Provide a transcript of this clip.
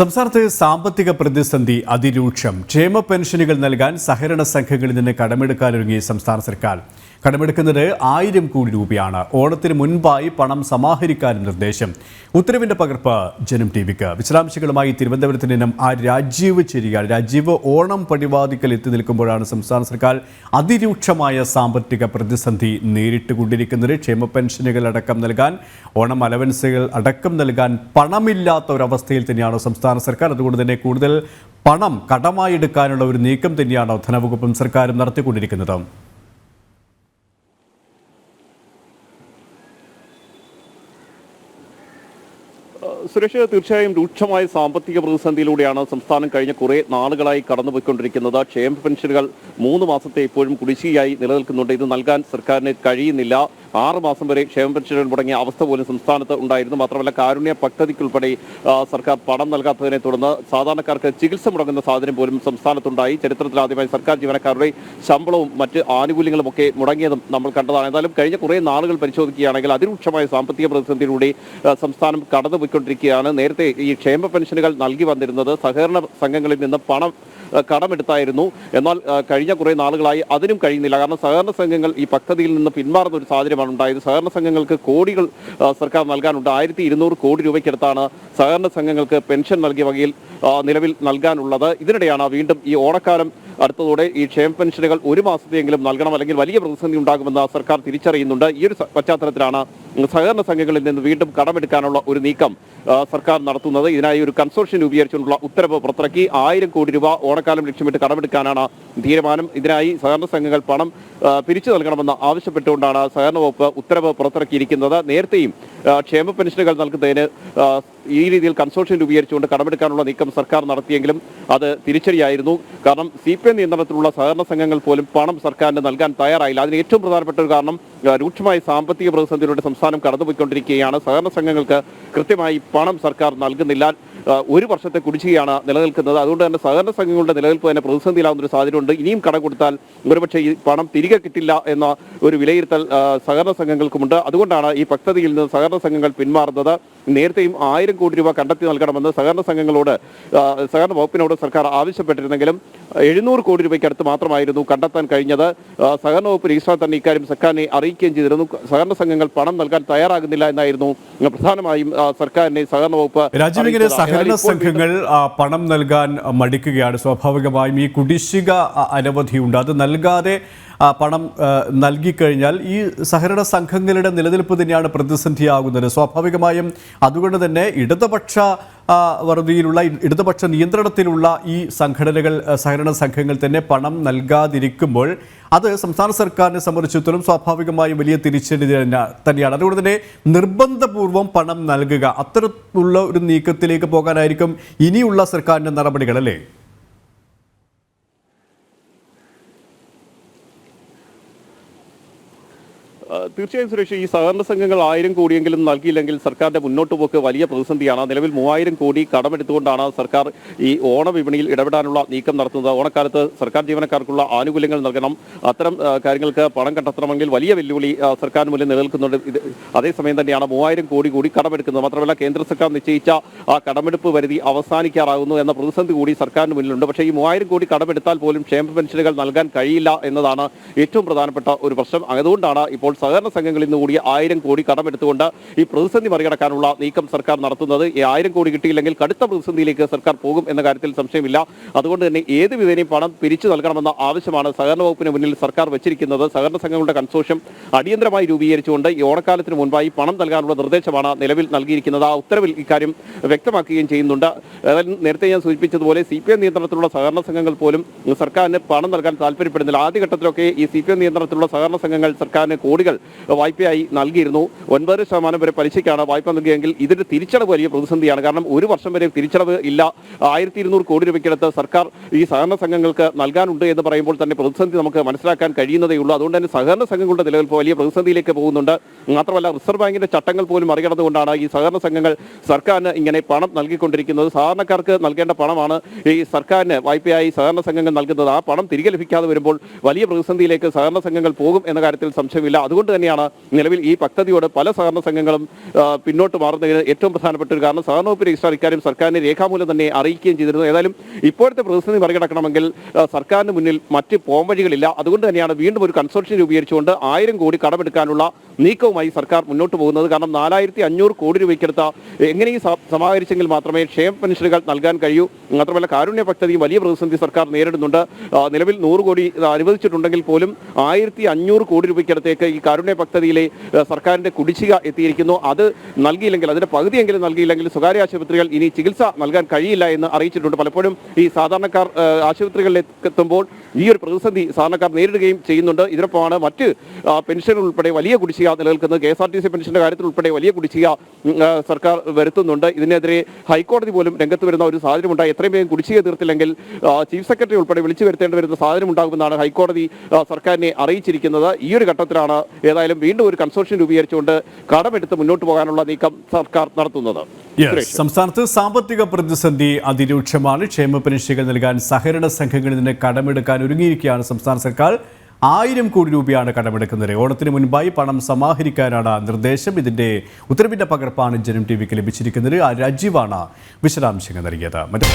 സംസ്ഥാനത്ത് സാമ്പത്തിക പ്രതിസന്ധി അതിരൂക്ഷം. ക്ഷേമ പെൻഷനുകൾ നൽകാൻ സഹകരണ സംഘങ്ങളിൽ നിന്ന് കടമെടുക്കാനൊരുങ്ങി സംസ്ഥാന സർക്കാർ. കടമെടുക്കുന്നത് ആയിരം കോടി രൂപയാണ്. ഓണത്തിന് മുൻപായി പണം സമാഹരിക്കാനും നിർദ്ദേശം. ഉത്തരവിന്റെ പകർപ്പ് ജനം ടി വിക്ക് വിശദാംശങ്ങളുമായി തിരുവനന്തപുരത്ത് നിന്നും ആ രാജീവ് ചേരുകയാണ് രാജീവ് ഓണം പടിവാതിക്കൽ എത്തി നിൽക്കുമ്പോഴാണ് സംസ്ഥാന സർക്കാർ അതിരൂക്ഷമായ സാമ്പത്തിക പ്രതിസന്ധി നേരിട്ടുകൊണ്ടിരിക്കുന്നത്. ക്ഷേമ പെൻഷനുകൾ അടക്കം നൽകാൻ ഓണം അലവൻസുകൾ അടക്കം നൽകാൻ പണമില്ലാത്ത ഒരവസ്ഥയിൽ തന്നെയാണ് സംസ്ഥാന സർക്കാർ. അതുകൊണ്ട് തന്നെ കൂടുതൽ പണം കടമായി എടുക്കാനുള്ള ഒരു നീക്കം തന്നെയാണ് ധനവകുപ്പും സർക്കാരും നടത്തിക്കൊണ്ടിരിക്കുന്നത്. സുരക്ഷ തീർച്ചയായും രൂക്ഷമായ സാമ്പത്തിക പ്രതിസന്ധിയിലൂടെയാണ് സംസ്ഥാനം കഴിഞ്ഞ കുറെ നാളുകളായി കടന്നുപോയിക്കൊണ്ടിരിക്കുന്നത്. ക്ഷേമ പെൻഷനുകൾ മൂന്ന് മാസത്തെ ഇപ്പോഴും കുടിശ്ശികയായി നിലനിൽക്കുന്നുണ്ട്. ഇത് നൽകാൻ സർക്കാരിന് കഴിയുന്നില്ല. ആറ് മാസം വരെ ക്ഷേമ പെൻഷനുകൾ മുടങ്ങിയ അവസ്ഥ പോലും സംസ്ഥാനത്ത് ഉണ്ടായിരുന്നു. മാത്രമല്ല കാരുണ്യ പദ്ധതിക്കുൾപ്പെടെ സർക്കാർ പണം നൽകാത്തതിനെ തുടർന്ന് സാധാരണക്കാർക്ക് ചികിത്സ മുടങ്ങുന്ന സാഹചര്യം പോലും സംസ്ഥാനത്തുണ്ടായി. ചരിത്രത്തിൽ ആദ്യമായി സർക്കാർ ജീവനക്കാരുടെ ശമ്പളവും മറ്റ് ആനുകൂല്യങ്ങളും ഒക്കെ മുടങ്ങിയതും നമ്മൾ കണ്ടതാണ്. എന്നാലും കഴിഞ്ഞ കുറേ നാളുകൾ പരിശോധിക്കുകയാണെങ്കിൽ അതിരൂക്ഷമായ സാമ്പത്തിക പ്രതിസന്ധിയിലൂടെ സംസ്ഥാനം സംസ്ഥാനം കടന്നുപോയിക്കൊണ്ടിരിക്കുകയാണ് നേരത്തെ ഈ ക്ഷേമ പെൻഷനുകൾ നൽകി വന്നിരുന്നത് സഹകരണ സംഘങ്ങളിൽ നിന്ന് പണം കടമെടുത്തായിരുന്നു. എന്നാൽ കഴിഞ്ഞ കുറേ നാളുകളായി അതിനും കഴിയുന്നില്ല. കാരണം സഹകരണ സംഘങ്ങൾ ഈ പദ്ധതിയിൽ നിന്ന് പിന്മാറുന്ന ഒരു സാഹചര്യമാണ് ഉണ്ടായത്. സഹകരണ സംഘങ്ങൾക്ക് കോടികൾ സർക്കാർ നൽകാനുണ്ട്. ആയിരത്തി ഇരുന്നൂറ് കോടി രൂപയ്ക്കടുത്താണ് സഹകരണ സംഘങ്ങൾക്ക് പെൻഷൻ നൽകിയ വകയിൽ നിലവിൽ നൽകാനുള്ളത്. ഇതിനിടെയാണ് വീണ്ടും ഈ ഓണക്കാലം അടുത്തതോടെ ഈ ക്ഷേമ പെൻഷനുകൾ ഒരു മാസത്തെയെങ്കിലും നൽകണം അല്ലെങ്കിൽ വലിയ പ്രതിസന്ധി ഉണ്ടാകുമെന്ന് സർക്കാർ തിരിച്ചറിയുന്നുണ്ട്. ഈ ഒരു പശ്ചാത്തലത്തിലാണ് സഹകരണ സംഘങ്ങളിൽ നിന്ന് വീണ്ടും കടമെടുക്കാനുള്ള ഒരു നീക്കം സർക്കാർ നടത്തുന്നത്. ഇതിനായി ഒരു കൺസോർഷ്യം രൂപീകരിച്ചുകൊണ്ടുള്ള ഉത്തരവ് പുറത്തിറക്കി. ആയിരം കോടി രൂപ ഓണക്കാലം ലക്ഷ്യമിട്ട് കടമെടുക്കാനാണ് തീരുമാനം. ഇതിനായി സഹകരണ സംഘങ്ങൾ പണം പിരിച്ചു നൽകണമെന്ന് ആവശ്യപ്പെട്ടുകൊണ്ടാണ് സഹകരണ വകുപ്പ് ഉത്തരവ് പുറത്തിറക്കിയിരിക്കുന്നത്. നേരത്തെയും ക്ഷേമ പെൻഷനുകൾ നൽകുന്നതിന് ഈ രീതിയിൽ കൺസോർഷ്യം രൂപീകരിച്ചുകൊണ്ട് കടമെടുക്കാനുള്ള നീക്കം സർക്കാർ നടത്തിയെങ്കിലും അത് തിരിച്ചടിയായിരുന്നു. കാരണം സി പി എം നിയന്ത്രണത്തിലുള്ള സഹകരണ സംഘങ്ങൾ പോലും പണം സർക്കാരിന് നൽകാൻ തയ്യാറായില്ല. അതിന് ഏറ്റവും പ്രധാനപ്പെട്ട ഒരു കാരണം രൂക്ഷമായ സാമ്പത്തിക പ്രതിസന്ധിയിലൂടെ സംസ്ഥാനം കടന്നുപോയിക്കൊണ്ടിരിക്കുകയാണ്. സഹകരണ സംഘങ്ങൾക്ക് കൃത്യമായി പണം സർക്കാർ നൽകുന്നില്ല. ഒരു വർഷത്തെ കുടിശ്ശികയാണ് നിലനിൽക്കുന്നത്. അതുകൊണ്ട് തന്നെ സഹകരണ സംഘങ്ങളുടെ നിലനിൽപ്പ് തന്നെ പ്രതിസന്ധിയിലാവുന്ന ഒരു സാഹചര്യമുണ്ട്. ഇനിയും കട കൊടുത്താൽ ഒരുപക്ഷെ ഈ പണം തിരികെ കിട്ടില്ല എന്ന ഒരു വിലയിരുത്തൽ സഹകരണ സംഘങ്ങൾക്കുമുണ്ട്. അതുകൊണ്ടാണ് ഈ പദ്ധതിയിൽ നിന്ന് സഹകരണ സംഘങ്ങൾ പിന്മാറുന്നത്. നേരത്തെയും ആയിരം കോടി രൂപ കണ്ടെത്തി നൽകണമെന്ന് സഹകരണ സംഘങ്ങളോട് സഹകരണ വകുപ്പിനോട് സർക്കാർ ആവശ്യപ്പെട്ടിരുന്നെങ്കിലും എഴുന്നൂറ് കോടി രൂപയ്ക്ക് അടുത്ത് മാത്രമായിരുന്നു കണ്ടെത്താൻ കഴിഞ്ഞത്. സഹകരണ വകുപ്പ് രജിസ്ട്രാർ തന്നെ ഇക്കാര്യം സർക്കാരിനെ അറിയിക്കുകയും ചെയ്തിരുന്നു. സഹകരണ സംഘങ്ങൾ പണം നൽകാൻ തയ്യാറാകുന്നില്ല എന്നായിരുന്നു പ്രധാനമായും സർക്കാരിനെ സഹകരണ വകുപ്പ് രാജീവ് സഹകരണ സംഘങ്ങൾ പണം നൽകാൻ മടിക്കുകയാണ്. സ്വാഭാവികമായും ഈ കുടിശ്ശിക അനവധി അനവധിയുണ്ട്. അത് നൽകാതെ പണം നൽകിക്കഴിഞ്ഞാൽ ഈ സഹകരണ സംഘങ്ങളുടെ നിലനിൽപ്പ് തന്നെയാണ് പ്രതിസന്ധിയാകുന്നത്. സ്വാഭാവികമായും അതുകൊണ്ട് തന്നെ ഇടതുപക്ഷ വറുതിയിലുള്ള ഇടതുപക്ഷ നിയന്ത്രണത്തിലുള്ള ഈ സംഘടനകൾ സഹകരണ സംഘങ്ങൾ തന്നെ പണം നൽകാതിരിക്കുമ്പോൾ അത് സംസ്ഥാന സർക്കാരിനെ സംബന്ധിച്ചിടത്തോളം സ്വാഭാവികമായും വലിയ തിരിച്ചടി തന്നെയാണ്. അതുകൊണ്ട് തന്നെ നിർബന്ധപൂർവം പണം നൽകുക അത്തരത്തിലുള്ള ഒരു നീക്കത്തിലേക്ക് പോകാനായിരിക്കും ഇനിയുള്ള സർക്കാരിന്റെ നടപടികൾ അല്ലേ? തീർച്ചയായും സുരേഷ് ഈ സഹകരണ സംഘങ്ങൾ ആയിരം കോടിയെങ്കിലും നൽകിയില്ലെങ്കിൽ സർക്കാരിന്റെ മുന്നോട്ട് പോക്ക് വലിയ പ്രതിസന്ധിയാണ്. നിലവിൽ മൂവായിരം കോടി കടമെടുത്തുകൊണ്ടാണ് സർക്കാർ ഈ ഓണ വിപണിയിൽ ഇടപെടാനുള്ള നീക്കം നടത്തുന്നത്. ഓണക്കാലത്ത് സർക്കാർ ജീവനക്കാർക്കുള്ള ആനുകൂല്യങ്ങൾ നൽകണം. അത്തരം കാര്യങ്ങൾക്ക് പണം കണ്ടെത്തണമെങ്കിൽ വലിയ വെല്ലുവിളി സർക്കാരിന് മുന്നിൽ നിലനിൽക്കുന്നുണ്ട്. ഇത് അതേസമയം തന്നെയാണ് മൂവായിരം കോടി കൂടി കടമെടുക്കുന്നത്. മാത്രമല്ല കേന്ദ്ര സർക്കാർ നിശ്ചയിച്ച ആ കടമെടുപ്പ് പരിധി അവസാനിക്കാറാകുന്നു എന്ന പ്രതിസന്ധി കൂടി സർക്കാരിന് മുന്നിലുണ്ട്. പക്ഷേ ഈ മൂവായിരം കോടി കടമെടുത്താൽ പോലും ക്ഷേമ പെൻഷനുകൾ നൽകാൻ കഴിയില്ല എന്നതാണ് ഏറ്റവും പ്രധാനപ്പെട്ട ഒരു പ്രശ്നം. അതുകൊണ്ടാണ് ഇപ്പോൾ സഹകരണ സംഘങ്ങളിൽ നിന്ന് കൂടി ആയിരം കോടി കടമെടുത്തുകൊണ്ട് ഈ പ്രതിസന്ധി മറികടക്കാനുള്ള നീക്കം സർക്കാർ നടത്തുന്നത്. ഈ ആയിരം കോടി കിട്ടിയില്ലെങ്കിൽ കടുത്ത പ്രതിസന്ധിയിലേക്ക് സർക്കാർ പോകും എന്ന കാര്യത്തിൽ സംശയമില്ല. അതുകൊണ്ട് തന്നെ ഏത് വിധേനയും പണം പിരിച്ചു നൽകണമെന്ന ആവശ്യമാണ് സഹകരണ വകുപ്പിന് മുന്നിൽ സർക്കാർ വെച്ചിരിക്കുന്നത്. സഹകരണ സംഘങ്ങളുടെ കൺസോഷ്യം അടിയന്തരമായി രൂപീകരിച്ചുകൊണ്ട് ഈ ഓണക്കാലത്തിന് മുൻപായി പണം നൽകാനുള്ള നിർദ്ദേശമാണ് നിലവിൽ നൽകിയിരിക്കുന്നത്. ആ ഉത്തരവിൽ ഇക്കാര്യം വ്യക്തമാക്കുകയും ചെയ്യുന്നുണ്ട്. നേരത്തെ ഞാൻ സൂചിപ്പിച്ചതുപോലെ സി പി എം നിയന്ത്രണത്തിലുള്ള സഹകരണ സംഘങ്ങൾ പോലും സർക്കാരിന് പണം നൽകാൻ താല്പര്യപ്പെടുന്നില്ല. ആദ്യഘട്ടത്തിലൊക്കെ ഈ സി പി എം നിയന്ത്രണത്തിലുള്ള സഹകരണ സംഘങ്ങൾ സർക്കാരിന് കോടികൾ വായ്പയായി നൽകിയിരുന്നു. ഒൻപത് ശതമാനം വരെ പലിശയ്ക്കാണ് വായ്പ നൽകിയെങ്കിൽ ഇതിന്റെ തിരിച്ചടവ് വലിയ പ്രതിസന്ധിയാണ്. കാരണം ഒരു വർഷം വരെ തിരിച്ചടവ് ഇല്ല. ആയിരത്തി ഇരുന്നൂറ് കോടി രൂപയ്ക്കടുത്ത് സർക്കാർ ഈ സഹകരണ സംഘങ്ങൾക്ക് നൽകാനുണ്ട് എന്ന് പറയുമ്പോൾ തന്നെ പ്രതിസന്ധി നമുക്ക് മനസ്സിലാക്കാൻ കഴിയുന്നതേ ഉള്ളൂ. അതുകൊണ്ട് തന്നെ സഹകരണ സംഘങ്ങളുടെ നിലനിൽപ്പ് വലിയ പ്രതിസന്ധിയിലേക്ക് പോകുന്നുണ്ട്. മാത്രമല്ല റിസർവ് ബാങ്കിന്റെ ചട്ടങ്ങൾ പോലും മറികടന്നുകൊണ്ടാണ് ഈ സഹകരണ സംഘങ്ങൾ സർക്കാരിന് ഇങ്ങനെ പണം നൽകിക്കൊണ്ടിരിക്കുന്നത്. സാധാരണക്കാർക്ക് നൽകേണ്ട പണമാണ് ഈ സർക്കാരിന് വായ്പയായി സഹകരണ സംഘങ്ങൾ നൽകുന്നത്. ആ പണം തിരികെ ലഭിക്കാതെ വരുമ്പോൾ വലിയ പ്രതിസന്ധിയിലേക്ക് സഹകരണ സംഘങ്ങൾ പോകും എന്ന കാര്യത്തിൽ സംശയമില്ല. അതുകൊണ്ട് അതുകൊണ്ട് തന്നെയാണ് നിലവിൽ ഈ പദ്ധതിയോട് പല സഹകരണ സംഘങ്ങളും പിന്നോട്ട് മാറുന്നതിന് ഏറ്റവും പ്രധാനപ്പെട്ട ഒരു കാരണം സഹകരണ വകുപ്പ് രജിസ്ട്രാർ ഇക്കാര്യം സർക്കാരിനെ രേഖാമൂലം തന്നെ അറിയിക്കുകയും ചെയ്തിരുന്നു ഏതായാലും ഇപ്പോഴത്തെ പ്രതിസന്ധി മറികടക്കണമെങ്കിൽ സർക്കാരിന് മുന്നിൽ മറ്റ് പോംവഴികളില്ല. അതുകൊണ്ട് തന്നെയാണ് വീണ്ടും ഒരു കൺസോർഷ്യം രൂപീകരിച്ചുകൊണ്ട് ആയിരം കോടി കടമെടുക്കാനുള്ള നീക്കവുമായി സർക്കാർ മുന്നോട്ട് പോകുന്നത്. കാരണം നാലായിരത്തി അഞ്ഞൂറ് കോടി രൂപയ്ക്കെടുത്ത എങ്ങനെയും സമാഹരിച്ചെങ്കിൽ മാത്രമേ ക്ഷേമ പെൻഷനുകൾ നൽകാൻ കഴിയൂ. മാത്രമല്ല കാരുണ്യ പദ്ധതിയും വലിയ പ്രതിസന്ധി സർക്കാർ നേരിടുന്നുണ്ട്. നിലവിൽ നൂറ് കോടി അനുവദിച്ചിട്ടുണ്ടെങ്കിൽ പോലും ആയിരത്തി അഞ്ഞൂറ് കോടി രൂപയ്ക്കടുത്തേക്ക് ഈ കാരുണ്യ പദ്ധതിയിലെ സർക്കാരിന്റെ കുടിശ്ശിക എത്തിയിരിക്കുന്നു. അത് നൽകിയില്ലെങ്കിൽ അതിന്റെ പകുതിയെങ്കിലും നൽകിയില്ലെങ്കിൽ സ്വകാര്യ ആശുപത്രികൾ ഇനി ചികിത്സ നൽകാൻ കഴിയില്ല എന്ന് അറിയിച്ചിട്ടുണ്ട്. പലപ്പോഴും ഈ സാധാരണക്കാർ ആശുപത്രികളിൽ എത്തുമ്പോൾ ഈ ഒരു പ്രതിസന്ധി സാധാരണക്കാർ നേരിടുകയും ചെയ്യുന്നുണ്ട്. ഇതിനൊപ്പമാണ് മറ്റ് പെൻഷൻ ഉൾപ്പെടെ വലിയ കുടിശ്ശിക നിലനിൽക്കുന്നത് K S R T C പെൻഷന്റെ കാര്യത്തിൽ ഉൾപ്പെടെ വലിയ കുടിശ്ശിക സർക്കാർ വരുത്തുന്നുണ്ട്. ഇതിനെതിരെ ഹൈക്കോടതി പോലും രംഗത്ത് വരുന്ന ഒരു സാഹചര്യമുണ്ടായി. എത്രയും വേഗം കുടിശ്ശിക തീർത്തില്ലെങ്കിൽ ചീഫ് സെക്രട്ടറി ഉൾപ്പെടെ വിളിച്ചു വരുത്തേണ്ടി വരുന്ന സാഹചര്യമുണ്ടാകുമെന്നാണ് ഹൈക്കോടതി സർക്കാരിനെ അറിയിച്ചിരിക്കുന്നത്. ഈ ഒരു ഘട്ടത്തിലാണ് ഏതായാലും വീണ്ടും ഒരു കൺസോർഷ്യം രൂപീകരിച്ചുകൊണ്ട് കടമെടുത്ത് മുന്നോട്ട് പോകാനുള്ള നീക്കം സർക്കാർ നടത്തുന്നത്. സംസ്ഥാനത്ത് സാമ്പത്തിക പ്രതിസന്ധി അതിരൂക്ഷമാണ്. ക്ഷേമ പെൻഷനുകൾ നൽകാൻ സഹകരണ സംഘങ്ങളിൽ നിന്ന് കടമെടുക്കാൻ ഒരുങ്ങിയിരിക്കുകയാണ് സംസ്ഥാന സർക്കാർ. ആയിരം കോടി രൂപയാണ് കടമെടുക്കുന്നത് ഓണത്തിന് മുൻപായി പണം സമാഹരിക്കാനാണ് നിർദ്ദേശം. ഇതിന്റെ ഉത്തരവിന്റെ പകർപ്പാണ് ജനം ടി വിക്ക് ലഭിച്ചിരിക്കുന്നത്. ആ രാജീവാണ് വിശദാംശങ്ങൾ നൽകിയത്. മറ്റു